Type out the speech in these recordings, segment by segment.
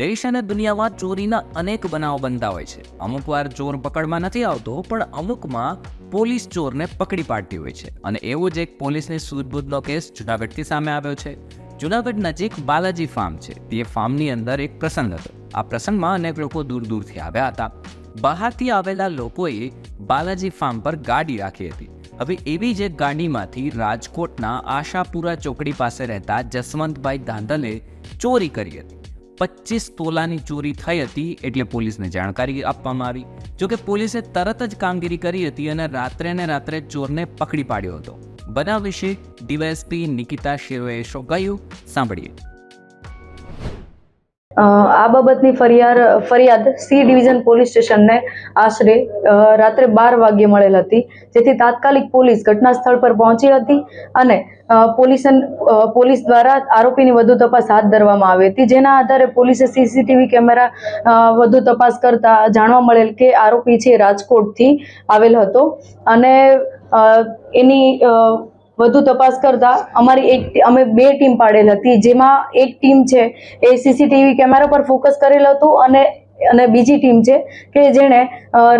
દેશ અને દુનિયામાં ચોરીના અનેક બનાવો બનતા હોય છે. અમુક વાર ચોર પકડમાં નથી આવતો, પણ અમુકમાં પોલીસ ચોરને પકડી પાડતી હોય છે. અને એવો જ એક પોલીસની સૂઝબૂઝનો કેસ જુનાગઢથી સામે આવ્યો છે. જુનાગઢ નજીક બાલાજી ફાર્મ છે. તે ફાર્મની અંદર એક પ્રસંગ હતો. આ પ્રસંગમાં અનેક લોકો દૂર દૂરથી આવ્યા હતા. બહારથી આવેલા લોકોએ બાલાજી ફાર્મ પર ગાડી રાખી હતી. હવે એવી જ એક ગાડીમાંથી રાજકોટના આશાપુરા ચોકડી પાસે રહેતા જસવંતભાઈ ધાંધલે ચોરી કરી હતી. પચીસ તોલાની ચોરી થઈ હતી એટલે પોલીસને જાણકારી આપવામાં આવી. જોકે પોલીસે તરત જ કામગીરી કરી હતી અને રાત્રે ને રાત્રે ચોરને પકડી પાડ્યો હતો. બનાવ વિશે ડીવાયએસપી નિકિતા શિરોએ શું કહ્યું સાંભળીએ. આ બાબતની ફરિયાદ ફરિયાદ સી ડિવિઝન પોલીસ સ્ટેશનને આશરે રાત્રે બાર વાગ્યે મળેલ હતી. જેથી તાત્કાલિક પોલીસ ઘટના સ્થળ પર પહોંચી હતી અને પોલીસ પોલીસ દ્વારા આરોપીની વધુ તપાસ હાથ ધરવામાં આવી હતી. જેના આધારે પોલીસે સીસીટીવી કેમેરા વધુ તપાસ કરતા જાણવા મળેલ કે આરોપી છે રાજકોટથી આવેલ હતો. અને એની વધુ તપાસ કરતા અમારી એક અમે બે ટીમ પાડેલ હતી, જેમાં એક ટીમ છે એ સીસીટીવી કેમેરા પર ફોકસ કરેલ હતું અને અને બીજી ટીમ છે કે જેણે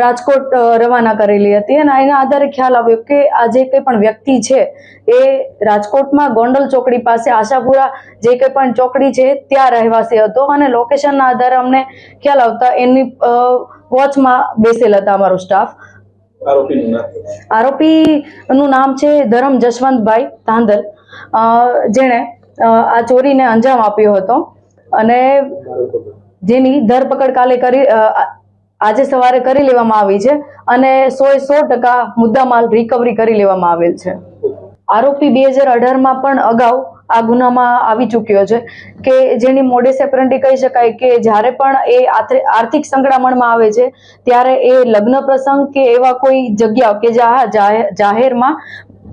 રાજકોટ રવાના કરેલી હતી. અને એના આધારે ખ્યાલ આવ્યો કે આ જે કંઈ પણ વ્યક્તિ છે એ રાજકોટમાં ગોંડલ ચોકડી પાસે આશાપુરા જે કંઈ પણ ચોકડી છે ત્યાં રહેવાસી હતો અને લોકેશનના આધારે અમને ખ્યાલ આવતા એની વોચમાં બેસેલ હતા અમારો સ્ટાફ આરોપીનું નામ છે ધરમ જશવંતભાઈ અ, જેણે આ ચોરીને અંજામ આપ્યો હતો. અને જેની ધરપકડ કાલે કરી આજે સવારે કરી લેવામાં આવી છે અને સો એ સો ટકા મુદ્દામાલ રિકવરી કરી લેવામાં આવેલ છે. આરોપી બે હજાર અઢારમાં પણ અગાઉ આ ગુનામાં આવી ચૂક્યો છે કે જેની મોડેસ એપ્રન્ટી કહી શકાય કે જ્યારે પણ એ આર્થિક સંકળામણમાં આવે છે, ત્યારે એ લગ્ન પ્રસંગ કે એવા કોઈ જગ્યા કે જાહેરમાં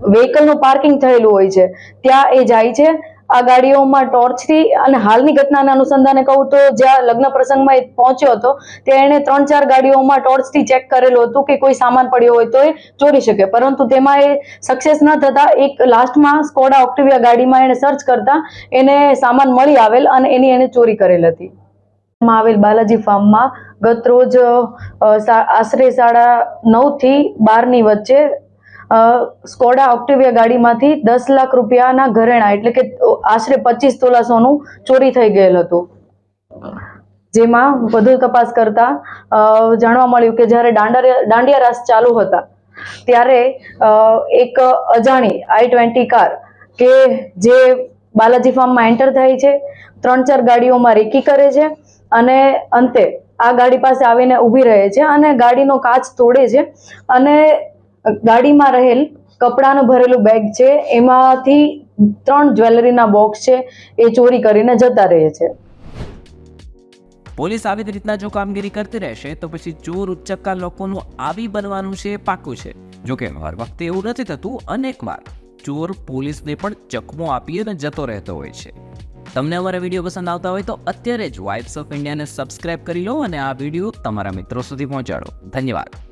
વેહિકલનું પાર્કિંગ થયેલું હોય છે, ત્યાં એ જાય છે આ ગાડીઓમાં ટોર્ચથી અને હાલની ઘટનાના અનુસંધાને કહું તો જ્યાં લગ્ન પ્રસંગમાં એ પહોંચ્યો હતો, ત્યાં એણે ત્રણ ચાર ગાડીઓમાં ટોર્ચથી ચેક કરેલું હતું કે કોઈ સામાન પડ્યો હોય તો એ ચોરી શકે. પરંતુ તેમાં એ સક્સેસ ન થતા એક લાસ્ટમાં સ્કોડા ઓક્ટિવિયા ગાડીમાં એણે સર્ચ કરતા એને સામાન મળી આવેલ અને એની એને ચોરી કરેલ હતી. માં આવેલ બાલાજી ફાર્મમાં ગત રોજ આશરે સાડા નવથી બારની વચ્ચે સ્કોડા ઓક્ટિવિયા ગાડીમાંથી દસ લાખ રૂપિયાના ઘરેણા, એટલે કે આશરે પચીસ તોલા સોનું ચોરી થઈ ગયેલ હતું. જેમાં વધુ તપાસ કરતા જાણવા મળ્યું કે જ્યારે દાંડિયા રાસ ચાલુ હતા, ત્યારે એક અજાણી આઈ ટ્વેન્ટી કાર કે જે બાલાજી ફાર્મમાં એન્ટર થાય છે, ત્રણ ચાર ગાડીઓમાં રેકી કરે છે અને અંતે આ ગાડી પાસે આવીને ઊભી રહે છે અને ગાડીનો કાચ તોડે છે અને ગાડીમાં રહેલ કપડાનું ભરેલું બેગ છે. એમાંથી ત્રણ જ્વેલરીના બોક્સ છે. એ ચોરી કરીને જતા રહે છે. પોલીસ આવી રીતના જો કામગીરી કરતી રહેશે, તો પછી ચોર ઉચ્ચક્કા લોકોનું આવી બનવાનું છે, એ પાકું છે. જો કે હર વખતે એવું નથી થતું અનેક વાર ચોર પોલીસને પણ ચકમો આપી અને જતો રહેતો હોય છે. તમને અમારા વીડિયો પસંદ આવતા હોય તો અત્યારે જ વાઇબ્સ ઓફ ઇન્ડિયાને સબસ્ક્રાઇબ કરી લો અને આ વીડિયો તમારા મિત્રો સુધી પહોંચાડો. ધન્યવાદ.